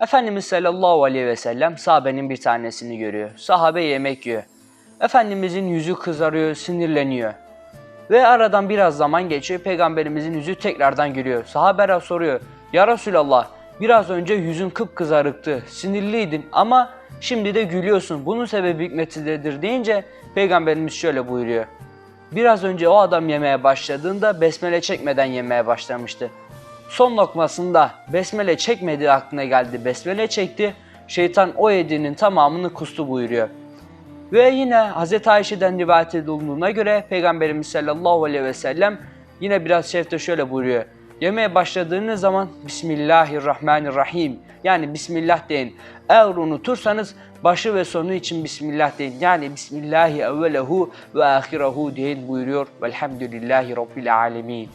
Efendimiz sallallahu aleyhi ve sellem sahabenin bir tanesini görüyor. Sahabe yemek yiyor. Efendimizin yüzü kızarıyor, sinirleniyor. Ve aradan biraz zaman geçiyor. Peygamberimizin yüzü tekrardan gülüyor. Sahabeler soruyor. Ya Resulallah biraz önce yüzün kıpkızarıktı. Sinirliydin ama şimdi de gülüyorsun. Bunun sebebi hikmetidir deyince Peygamberimiz şöyle buyuruyor. Biraz önce o adam yemeye başladığında besmele çekmeden yemeye başlamıştı. Son lokmasında besmele çekmediği aklına geldi. Besmele çekti. Şeytan o yediğinin tamamını kustu buyuruyor. Ve yine Hz. Ayşe'den rivayet edildiğine göre Peygamberimiz sallallahu aleyhi ve sellem yine biraz şerifte şöyle buyuruyor. Yemeğe başladığınız zaman Bismillahirrahmanirrahim yani Bismillah deyin. Eğer unutursanız başı ve sonu için Bismillah deyin. Yani Bismillahi evvelehu ve ahirehu deyin buyuruyor. Velhamdülillahi Rabbil alemin.